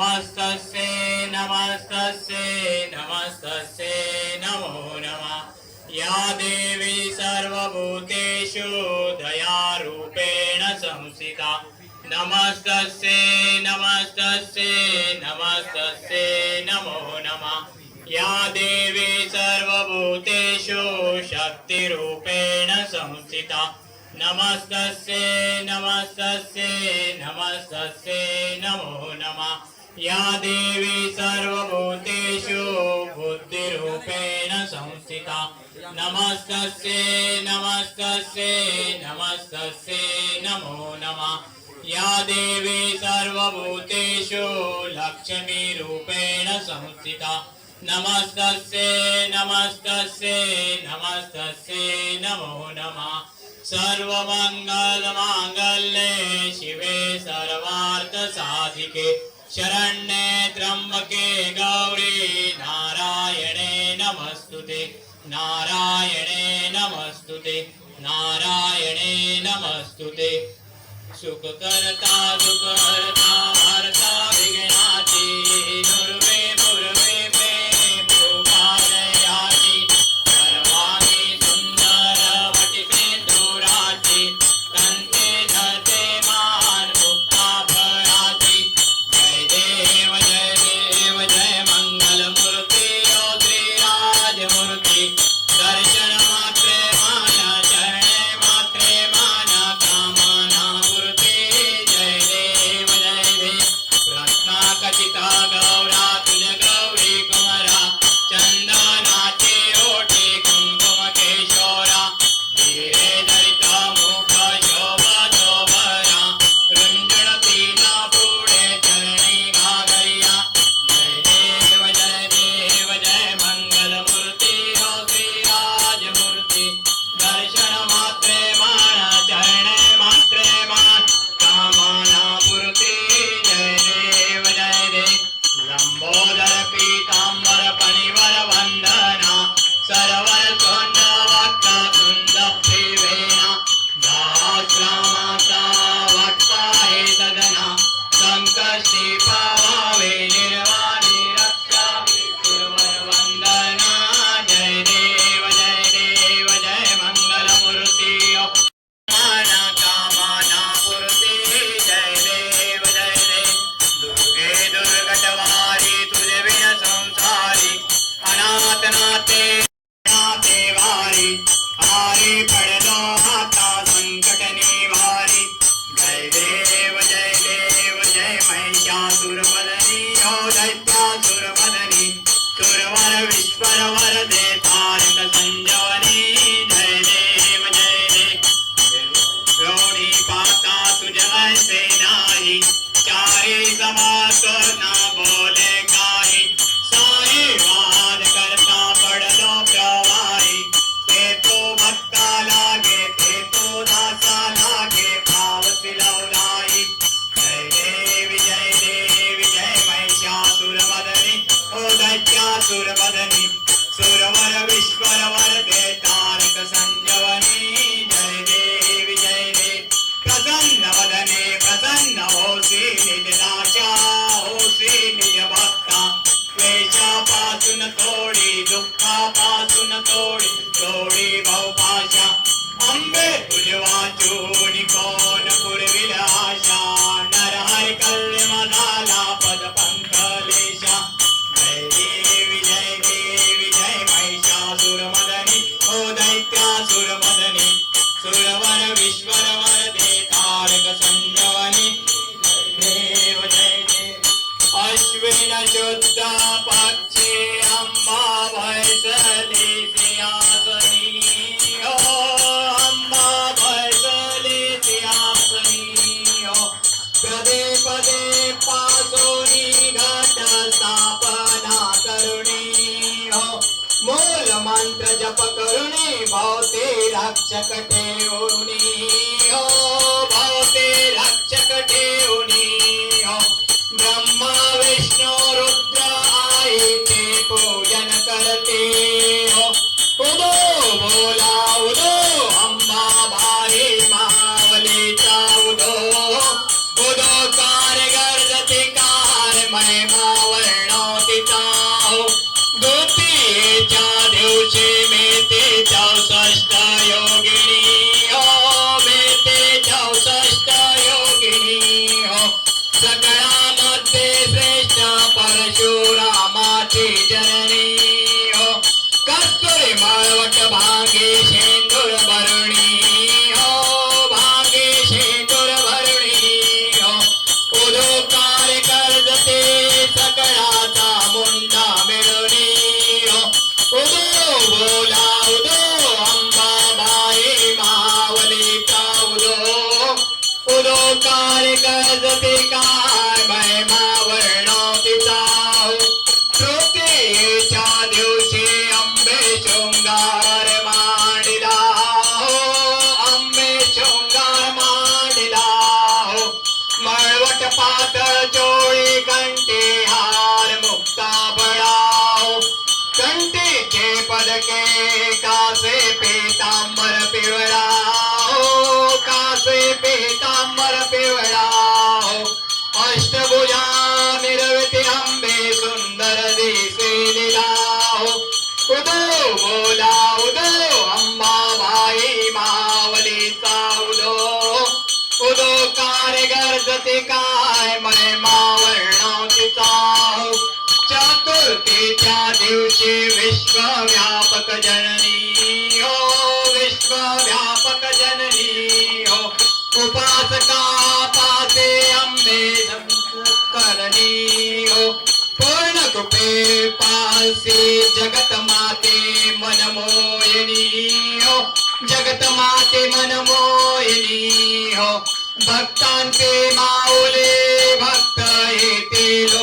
नमस्तस्ये नमस्तस्ये नमस्तस्ये नमो नमः। या देवी सर्वभूतेषु दयारूपेण संस्थिता नमस्तस्ये नमस्तस्ये नमस्तस्ये नमो नमः। या देवी सर्वभूतेषु शक्तिरूपेण संस्थिता नमस्तस्ये नमस्तस्ये नमस्तस्ये नमो नमः। या देवी सर्वभूतेषु बुद्धिरूपेण संस्थिता। नमस्तस्यै नमस्तस्यै नमस्तस्यै नमो नमः। या देवी सर्वभूतेषु लक्ष्मीरूपेण संस्थिता। नमस्तस्यै नमस्तस्यै नमस्तस्यै नमो नमः। सर्वमङ्गलमाङ्गल्ये शिवे सर्वार्थसाधिके। शरण्ये त्र्यंबके गौरी नारायणे नमस्तुते नारायणे नमस्तुते नारायणे नमस्तुते। सुखकर्ता सुखकर्ता भारत हरि गमा को ना बोले भावते राक्षक ठेवणी हो भावते राक्षक ठेवणी पात जोड़ी घंटे हार मुक्ता बड़ाओ। घंटे के पद के कासे पीताम्बर पिवड़ाओ। कासे पीताम्बर पिवड़ा ते काय मने मावळणाव तिचा चतुर्थीच्या दिवशी विश्वव्यापक जननी हो विश्व व्यापक जननी हो. उपासका पासे अंबे करणी हो. पूर्ण कृपे पासी जगत माते मन मोयनी हो. जगत माते मन मोयनी हो. भक्तान पे माओले भक्त हे तेलो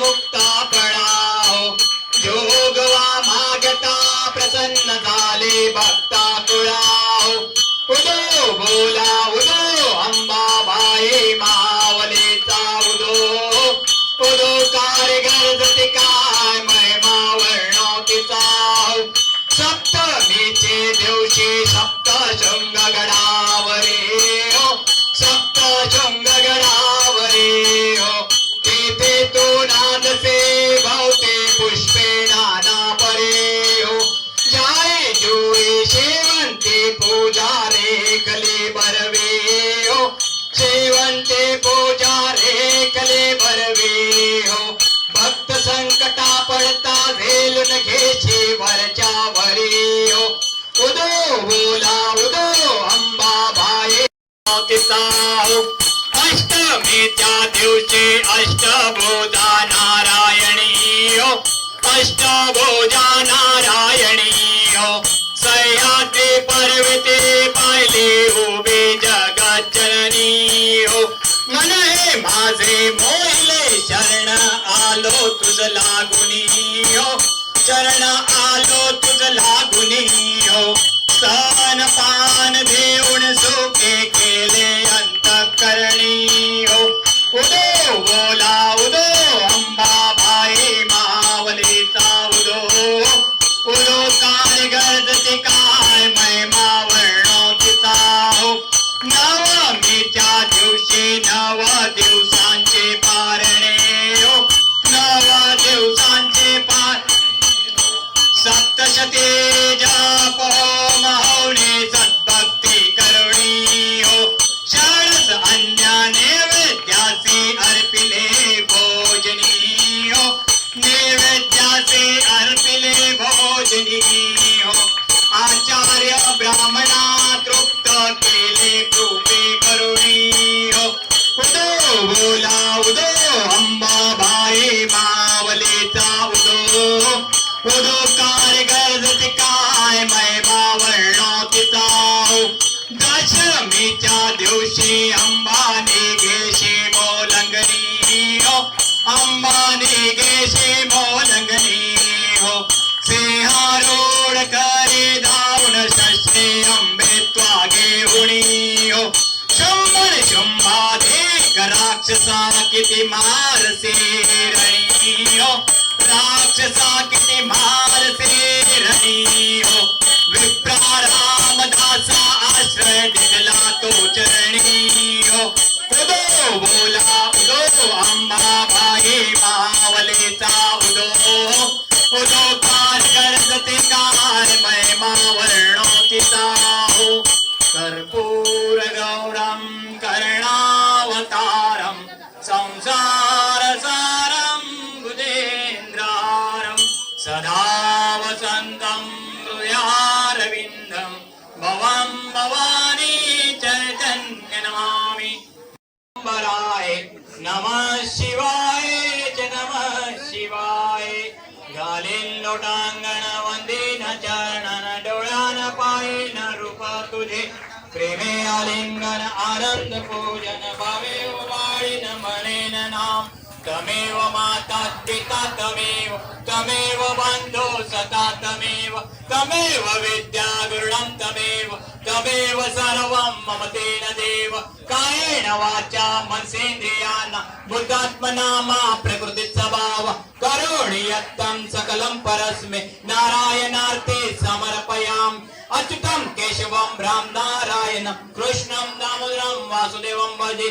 मुक्ता जोगवा मागता प्रसन्न झाले दिवसे अष्टभुजा नारायणीयो नारायणी नारायणीयो सह्याद्रि पर्वते पाहिले उभे जगत जननीयो मन है माजे मोहले शरण आलो तुझ लागुणी हो चरण आलो तुझ लागू Bula Udo राक्षसा किती मारसे रणियो राक्षसा किती मारसे रणियो विप्रा रामदासा आश्रय अंबराय नमः शिवाय नम नमः शिवाय घालीन लोटांगण वंदीन चरणन डोळ्यान पायीन रूप तुझे. प्रेमे आलिंगन आनंद पूजन भावे वाळीन म्हणेन नाम. तमेव माता पिता तमेव तमेव बंधो सता तमेव तमेव विद्या गुरुणं तमेव तमेव सर्वं मम तेन देव। कायेन वाचा मनसेन्द्रियान् बुद्धात्मना मा प्रकृती करोणि यत्तं सकलं परस्मे नारायणार्थे समर्पयामि। अच्युतं केशवं राम नारायणं कृष्णं दामोदरं वासुदेवं भजे।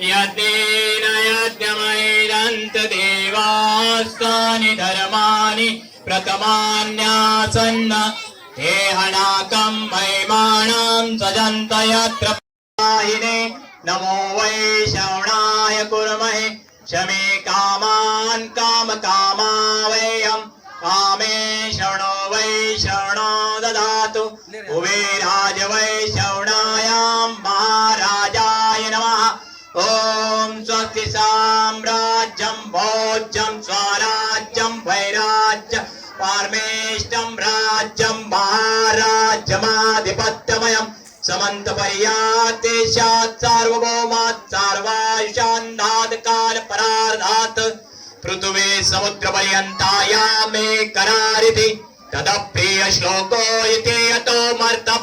यतेन यद्यमैरन्तदेवास्तानि धर्माणि प्रथमान्यासन्न देहनाकम् महिमाणाम् सजन्त यत्र नमो वै श्रवणाय कुर्महे। शमे कामान् कामकामा कामा वयम् कामे श्रवणो वै श्रवणो ददातु उभे राज वै श्रवणायाम् महा ॐ स्वस्ति साम्राज्यं भोज्यं स्वराज्यं वैराज्य पारमेष्टं राज्यं महाराज्यमाधिपत्यमयम् समन्त पर्यादेशात् सार्वभौमात् सार्वायुषान्नाद काल परार्धात् पृथ्वे समुद्र पर्यन्ताया मे करारिति। तदप्रिय श्लोको इति यतो मर्ता